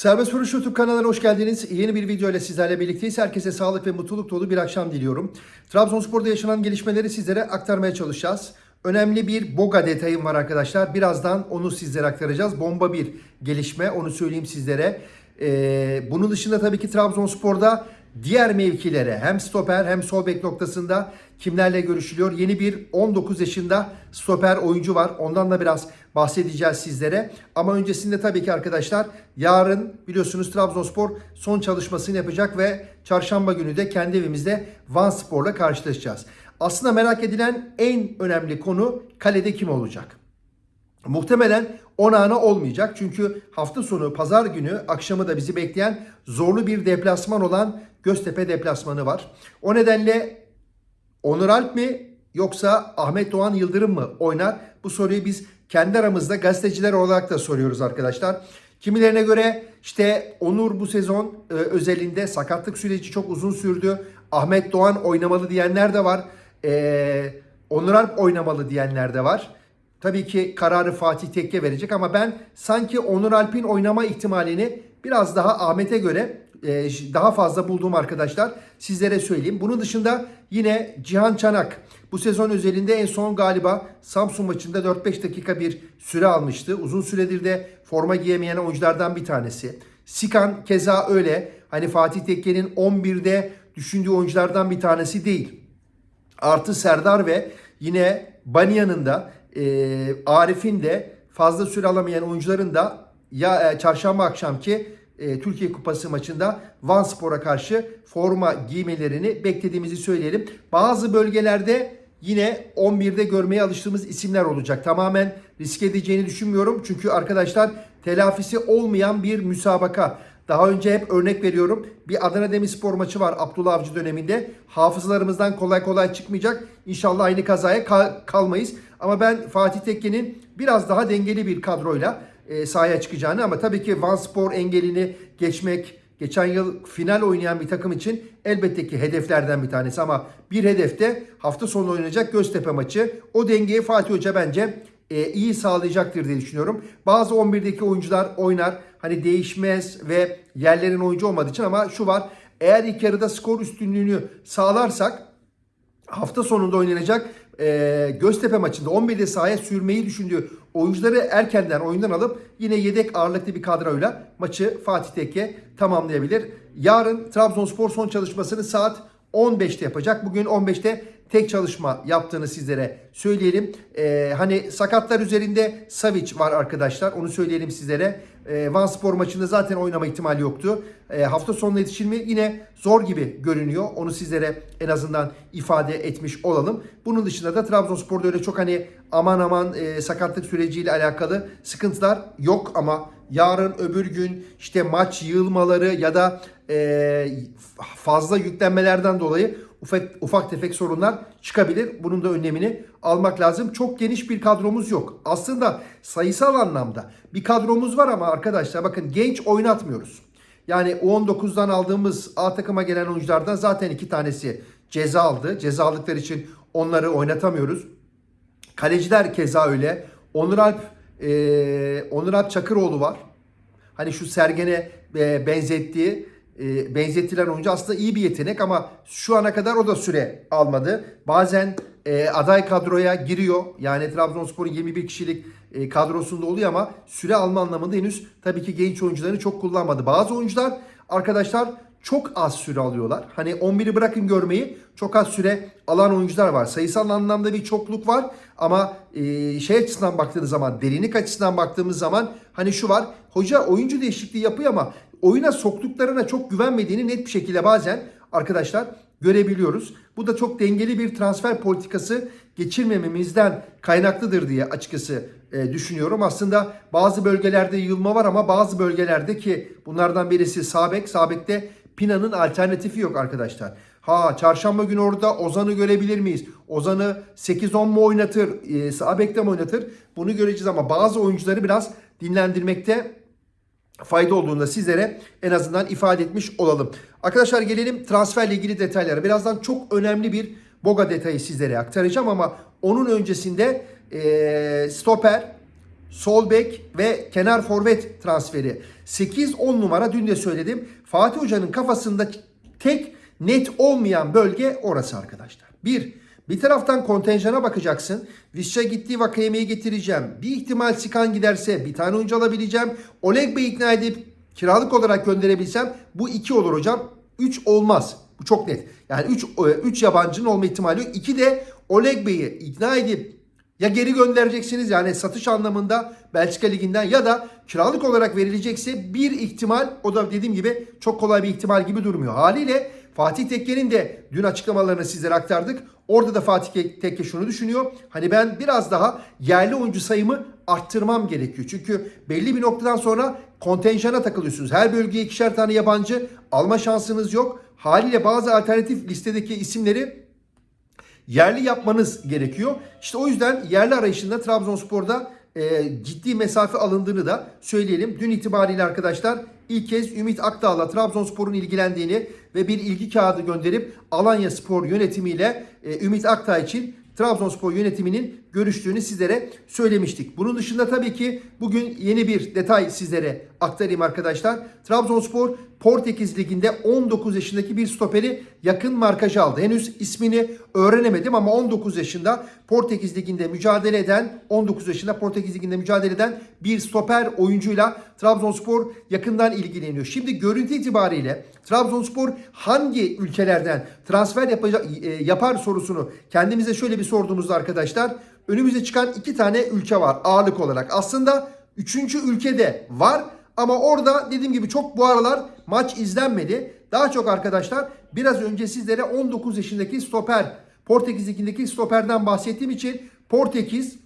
Serbest Vuruş YouTube kanalına hoş geldiniz. Yeni bir video ile sizlerle birlikteyiz. Herkese sağlık ve mutluluk dolu bir akşam diliyorum. Trabzonspor'da yaşanan gelişmeleri sizlere aktarmaya çalışacağız. Önemli bir Boga detayım var arkadaşlar. Birazdan onu sizlere aktaracağız. Bomba bir gelişme onu söyleyeyim sizlere. Ee, bunun dışında tabii ki Trabzonspor'da diğer mevkilere hem stoper hem sol bek noktasında kimlerle görüşülüyor? Yeni bir 19 yaşında stoper oyuncu var. Ondan da biraz bahsedeceğiz sizlere. Ama öncesinde tabii ki arkadaşlar yarın biliyorsunuz Trabzonspor son çalışmasını yapacak ve çarşamba günü de kendi evimizde Van Spor'la karşılaşacağız. Aslında merak edilen en önemli konu kalede kim olacak? Muhtemelen Onana olmayacak. Çünkü hafta sonu pazar günü akşamı da bizi bekleyen zorlu bir deplasman olan Göztepe deplasmanı var. O nedenle Onur Alp mi yoksa Ahmet Doğan Yıldırım mı oynar? Bu soruyu biz kendi aramızda gazeteciler olarak da soruyoruz arkadaşlar. Kimilerine göre işte Onur bu sezon e, özelinde sakatlık süreci çok uzun sürdü. Ahmet Doğan oynamalı diyenler de var. E, Onur Alp oynamalı diyenler de var. Tabii ki kararı Fatih Tekke verecek ama ben sanki Onur Alp'in oynama ihtimalini biraz daha Ahmet'e göre e, daha fazla bulduğum arkadaşlar sizlere söyleyeyim. Bunun dışında yine Cihan Çanak bu sezon özelinde en son galiba Samsun maçında 4-5 dakika bir süre almıştı. Uzun süredir de forma giyemeyen oyunculardan bir tanesi. Sikan keza öyle. Hani Fatih Tekke'nin 11'de düşündüğü oyunculardan bir tanesi değil. Artı Serdar ve yine Banya'nın da e, Arif'in de fazla süre alamayan oyuncuların da ya e, çarşamba akşamki e, Türkiye Kupası maçında Van Spor'a karşı forma giymelerini beklediğimizi söyleyelim. Bazı bölgelerde yine 11'de görmeye alıştığımız isimler olacak. Tamamen risk edeceğini düşünmüyorum. Çünkü arkadaşlar telafisi olmayan bir müsabaka. Daha önce hep örnek veriyorum. Bir Adana Demirspor maçı var Abdullah Avcı döneminde. Hafızalarımızdan kolay kolay çıkmayacak. İnşallah aynı kazaya kal- kalmayız. Ama ben Fatih Tekke'nin biraz daha dengeli bir kadroyla e, sahaya çıkacağını ama tabii ki Van Spor engelini geçmek, geçen yıl final oynayan bir takım için elbette ki hedeflerden bir tanesi ama bir hedefte hafta sonu oynanacak Göztepe maçı. O dengeyi Fatih Hoca bence e, iyi sağlayacaktır diye düşünüyorum. Bazı 11'deki oyuncular oynar. Hani değişmez ve yerlerin oyuncu olmadığı için ama şu var. Eğer ilk yarıda skor üstünlüğünü sağlarsak hafta sonunda oynanacak e, Göztepe maçında 11'de sahaya sürmeyi düşündüğü oyuncuları erkenden oyundan alıp yine yedek ağırlıklı bir kadroyla maçı Fatih Tekke tamamlayabilir. Yarın Trabzonspor son çalışmasını saat 15'te yapacak. Bugün 15'te tek çalışma yaptığını sizlere söyleyelim. Ee, hani sakatlar üzerinde Savic var arkadaşlar. Onu söyleyelim sizlere. Ee, Van Spor maçında zaten oynama ihtimali yoktu. Ee, hafta sonuna yetişir? Yine zor gibi görünüyor. Onu sizlere en azından ifade etmiş olalım. Bunun dışında da Trabzonspor'da öyle çok hani aman aman e, sakatlık süreciyle alakalı sıkıntılar yok ama yarın öbür gün işte maç yığılmaları ya da e, fazla yüklenmelerden dolayı ufak, ufak tefek sorunlar çıkabilir. Bunun da önlemini almak lazım. Çok geniş bir kadromuz yok. Aslında sayısal anlamda bir kadromuz var ama arkadaşlar bakın genç oynatmıyoruz. Yani U19'dan aldığımız A takıma gelen oyunculardan zaten iki tanesi ceza aldı. Ceza aldıkları için onları oynatamıyoruz. Kaleciler keza öyle. Onur Alp, e, Onur Alp Çakıroğlu var. Hani şu Sergen'e e, benzettiği, e, benzetilen oyuncu aslında iyi bir yetenek ama şu ana kadar o da süre almadı. Bazen e, aday kadroya giriyor. Yani Trabzonspor'un 21 kişilik e, kadrosunda oluyor ama süre alma anlamında henüz tabii ki genç oyuncularını çok kullanmadı. Bazı oyuncular arkadaşlar çok az süre alıyorlar. Hani 11'i bırakın görmeyi çok az süre alan oyuncular var. Sayısal anlamda bir çokluk var ama e, şey açısından baktığınız zaman, derinlik açısından baktığımız zaman hani şu var. Hoca oyuncu değişikliği yapıyor ama oyuna soktuklarına çok güvenmediğini net bir şekilde bazen arkadaşlar görebiliyoruz. Bu da çok dengeli bir transfer politikası geçirmememizden kaynaklıdır diye açıkçası e, düşünüyorum. Aslında bazı bölgelerde yığılma var ama bazı bölgelerde ki bunlardan birisi Sabek. Sabek'te Pina'nın alternatifi yok arkadaşlar. Ha çarşamba günü orada Ozan'ı görebilir miyiz? Ozan'ı 8-10 mu oynatır? E, Sabek'te mi oynatır? Bunu göreceğiz ama bazı oyuncuları biraz dinlendirmekte fayda olduğunu da sizlere en azından ifade etmiş olalım. Arkadaşlar gelelim transferle ilgili detaylara. Birazdan çok önemli bir Boga detayı sizlere aktaracağım ama onun öncesinde e, stoper sol bek ve kenar forvet transferi. 8-10 numara dün de söyledim. Fatih Hoca'nın kafasında tek net olmayan bölge orası arkadaşlar. Bir, bir taraftan kontenjana bakacaksın. Visca gittiği Vakayeme'yi getireceğim. Bir ihtimal Sikan giderse bir tane oyuncu alabileceğim. Oleg Bey'i ikna edip kiralık olarak gönderebilsem bu iki olur hocam. Üç olmaz. Bu çok net. Yani 3 3 yabancının olma ihtimali yok. 2 de Oleg Bey'i ikna edip ya geri göndereceksiniz yani satış anlamında Belçika Ligi'nden ya da kiralık olarak verilecekse bir ihtimal o da dediğim gibi çok kolay bir ihtimal gibi durmuyor. Haliyle Fatih Tekke'nin de dün açıklamalarını sizlere aktardık. Orada da Fatih Tekke şunu düşünüyor. Hani ben biraz daha yerli oyuncu sayımı arttırmam gerekiyor. Çünkü belli bir noktadan sonra kontenjana takılıyorsunuz. Her bölgeye ikişer tane yabancı alma şansınız yok. Haliyle bazı alternatif listedeki isimleri yerli yapmanız gerekiyor. İşte o yüzden yerli arayışında Trabzonspor'da e, ciddi mesafe alındığını da söyleyelim. Dün itibariyle arkadaşlar ilk kez Ümit Akdağ'la Trabzonspor'un ilgilendiğini ve bir ilgi kağıdı gönderip Alanya Spor yönetimiyle e, Ümit Akdağ için Trabzonspor yönetiminin görüştüğünü sizlere söylemiştik. Bunun dışında tabii ki bugün yeni bir detay sizlere aktarayım arkadaşlar. Trabzonspor Portekiz Ligi'nde 19 yaşındaki bir stoperi yakın markajı aldı. Henüz ismini öğrenemedim ama 19 yaşında Portekiz Ligi'nde mücadele eden 19 yaşında Portekiz Ligi'nde mücadele eden bir stoper oyuncuyla Trabzonspor yakından ilgileniyor. Şimdi görüntü itibariyle Trabzonspor hangi ülkelerden transfer yapacak, e, yapar sorusunu kendimize şöyle bir sorduğumuzda arkadaşlar önümüze çıkan iki tane ülke var ağırlık olarak. Aslında üçüncü ülkede var ama orada dediğim gibi çok bu aralar maç izlenmedi. Daha çok arkadaşlar biraz önce sizlere 19 yaşındaki stoper Portekiz stoperden bahsettiğim için Portekiz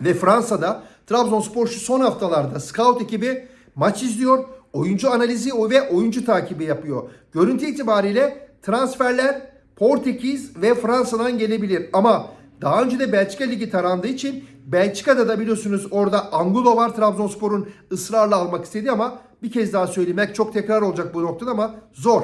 ve Fransa'da Trabzonspor şu son haftalarda scout ekibi maç izliyor. Oyuncu analizi ve oyuncu takibi yapıyor. Görüntü itibariyle transferler Portekiz ve Fransa'dan gelebilir. Ama daha önce de Belçika Ligi tarandığı için Belçika'da da biliyorsunuz orada Angulo var Trabzonspor'un ısrarla almak istediği ama bir kez daha söylemek çok tekrar olacak bu noktada ama zor.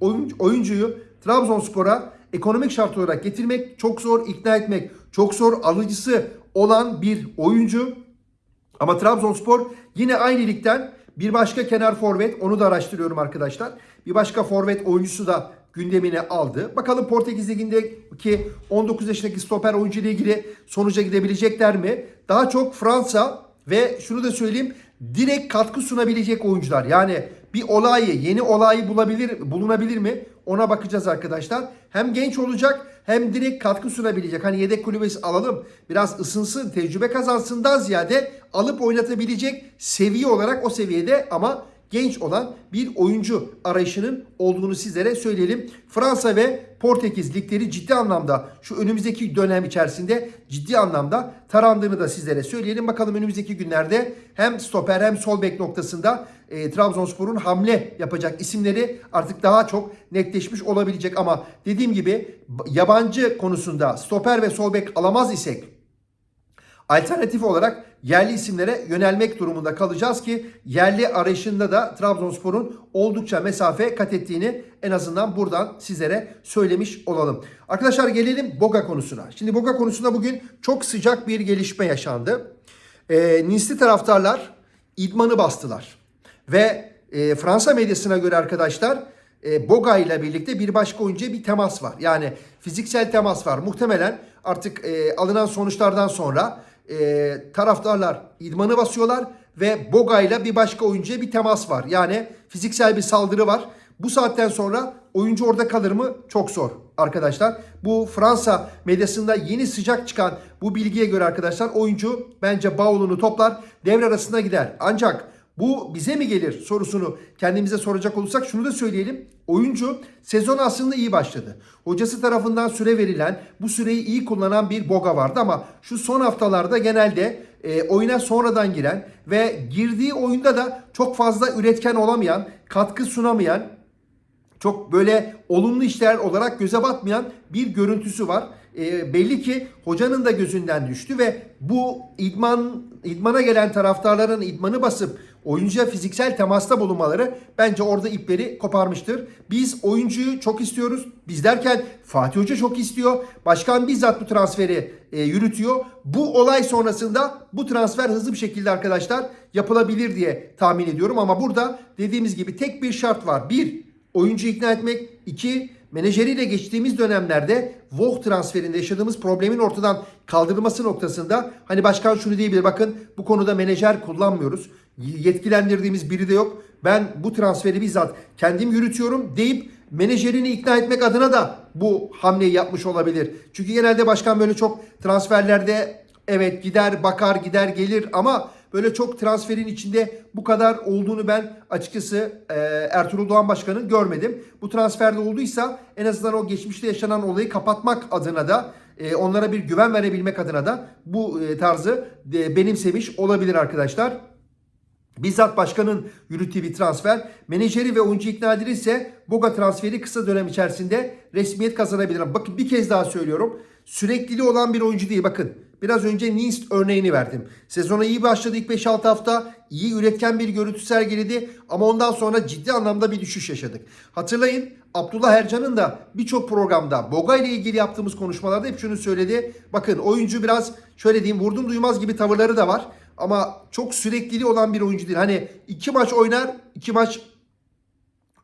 Oyuncu, oyuncuyu Trabzonspor'a ekonomik şart olarak getirmek çok zor, ikna etmek çok zor. Alıcısı olan bir oyuncu. Ama Trabzonspor yine aynı ligden bir başka kenar forvet onu da araştırıyorum arkadaşlar. Bir başka forvet oyuncusu da gündemine aldı. Bakalım Portekiz Ligi'ndeki 19 yaşındaki stoper oyuncu ile ilgili sonuca gidebilecekler mi? Daha çok Fransa ve şunu da söyleyeyim direkt katkı sunabilecek oyuncular. Yani bir olayı, yeni olayı bulabilir, bulunabilir mi? Ona bakacağız arkadaşlar. Hem genç olacak hem direkt katkı sunabilecek. Hani yedek kulübesi alalım biraz ısınsın, tecrübe kazansından ziyade alıp oynatabilecek seviye olarak o seviyede ama genç olan bir oyuncu arayışının olduğunu sizlere söyleyelim. Fransa ve Portekiz ligleri ciddi anlamda şu önümüzdeki dönem içerisinde ciddi anlamda tarandığını da sizlere söyleyelim. Bakalım önümüzdeki günlerde hem stoper hem sol bek noktasında e, Trabzonspor'un hamle yapacak isimleri artık daha çok netleşmiş olabilecek ama dediğim gibi yabancı konusunda stoper ve sol bek alamaz isek Alternatif olarak yerli isimlere yönelmek durumunda kalacağız ki yerli arayışında da Trabzonspor'un oldukça mesafe kat ettiğini en azından buradan sizlere söylemiş olalım. Arkadaşlar gelelim Boga konusuna. Şimdi Boga konusunda bugün çok sıcak bir gelişme yaşandı. E, Ninsli taraftarlar idmanı bastılar. Ve e, Fransa medyasına göre arkadaşlar e, Boga ile birlikte bir başka oyuncuya bir temas var. Yani fiziksel temas var. Muhtemelen artık e, alınan sonuçlardan sonra e, taraftarlar idmanı basıyorlar ve Boga ile bir başka oyuncuya bir temas var. Yani fiziksel bir saldırı var. Bu saatten sonra oyuncu orada kalır mı? Çok zor arkadaşlar. Bu Fransa medyasında yeni sıcak çıkan bu bilgiye göre arkadaşlar oyuncu bence bavulunu toplar devre arasında gider. Ancak bu bize mi gelir sorusunu kendimize soracak olursak şunu da söyleyelim. Oyuncu sezon aslında iyi başladı. Hocası tarafından süre verilen, bu süreyi iyi kullanan bir Boga vardı ama şu son haftalarda genelde e, oyuna sonradan giren ve girdiği oyunda da çok fazla üretken olamayan, katkı sunamayan, çok böyle olumlu işler olarak göze batmayan bir görüntüsü var. E, belli ki hocanın da gözünden düştü ve bu idman idmana gelen taraftarların idmanı basıp oyuncuya fiziksel temasta bulunmaları bence orada ipleri koparmıştır. Biz oyuncuyu çok istiyoruz. Biz derken Fatih Hoca çok istiyor. Başkan bizzat bu transferi e, yürütüyor. Bu olay sonrasında bu transfer hızlı bir şekilde arkadaşlar yapılabilir diye tahmin ediyorum. Ama burada dediğimiz gibi tek bir şart var. Bir, oyuncu ikna etmek. iki menajeriyle geçtiğimiz dönemlerde Voh transferinde yaşadığımız problemin ortadan kaldırılması noktasında hani başkan şunu diyebilir bakın bu konuda menajer kullanmıyoruz. Yetkilendirdiğimiz biri de yok. Ben bu transferi bizzat kendim yürütüyorum deyip menajerini ikna etmek adına da bu hamleyi yapmış olabilir. Çünkü genelde başkan böyle çok transferlerde evet gider bakar gider gelir ama böyle çok transferin içinde bu kadar olduğunu ben açıkçası e, Ertuğrul Doğan Başkan'ın görmedim. Bu transferde olduysa en azından o geçmişte yaşanan olayı kapatmak adına da e, onlara bir güven verebilmek adına da bu e, tarzı e, benimsemiş olabilir arkadaşlar. Bizzat başkanın yürüttüğü bir transfer. Menajeri ve oyuncu ikna edilirse Boga transferi kısa dönem içerisinde resmiyet kazanabilir. Bakın bir kez daha söylüyorum. Sürekliliği olan bir oyuncu değil. Bakın biraz önce Ninst örneğini verdim. Sezona iyi başladı ilk 5-6 hafta. iyi üretken bir görüntü sergiledi. Ama ondan sonra ciddi anlamda bir düşüş yaşadık. Hatırlayın Abdullah Ercan'ın da birçok programda Boga ile ilgili yaptığımız konuşmalarda hep şunu söyledi. Bakın oyuncu biraz şöyle diyeyim vurdum duymaz gibi tavırları da var. Ama çok sürekliliği olan bir oyuncu değil. Hani iki maç oynar, iki maç,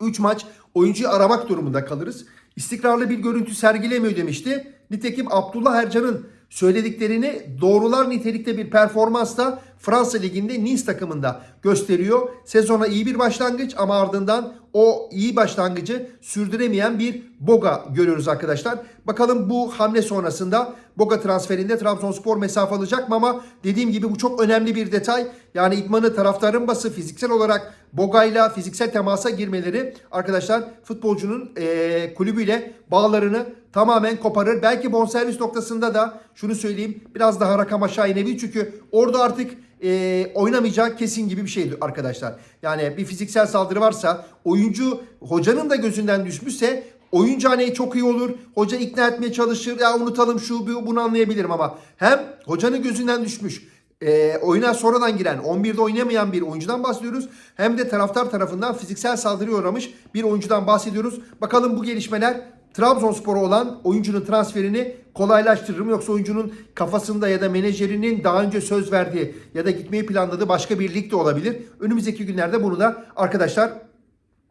üç maç oyuncuyu aramak durumunda kalırız. İstikrarlı bir görüntü sergilemiyor demişti. Nitekim Abdullah Ercan'ın söylediklerini doğrular nitelikte bir performansla Fransa Ligi'nde Nice takımında gösteriyor. Sezona iyi bir başlangıç ama ardından o iyi başlangıcı sürdüremeyen bir Boga görüyoruz arkadaşlar. Bakalım bu hamle sonrasında Boga transferinde Trabzonspor mesafe alacak mı ama dediğim gibi bu çok önemli bir detay. Yani idmanı taraftarın bası fiziksel olarak Boga'yla fiziksel temasa girmeleri arkadaşlar futbolcunun e, kulübüyle bağlarını tamamen koparır. Belki bonservis noktasında da şunu söyleyeyim biraz daha rakam aşağı inebilir. Çünkü orada artık e, oynamayacak kesin gibi bir şeydi arkadaşlar. Yani bir fiziksel saldırı varsa oyuncu hocanın da gözünden düşmüşse oyuncu hani çok iyi olur. Hoca ikna etmeye çalışır. Ya unutalım şu bu, bunu anlayabilirim ama hem hocanın gözünden düşmüş e, oyuna sonradan giren 11'de oynamayan bir oyuncudan bahsediyoruz. Hem de taraftar tarafından fiziksel saldırıya uğramış bir oyuncudan bahsediyoruz. Bakalım bu gelişmeler Trabzonspor'a olan oyuncunun transferini kolaylaştırır? Yoksa oyuncunun kafasında ya da menajerinin daha önce söz verdiği ya da gitmeyi planladığı başka bir lig de olabilir. Önümüzdeki günlerde bunu da arkadaşlar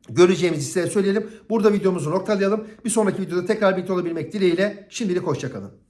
göreceğimizi size söyleyelim. Burada videomuzu noktalayalım. Bir sonraki videoda tekrar birlikte olabilmek dileğiyle şimdilik hoşçakalın.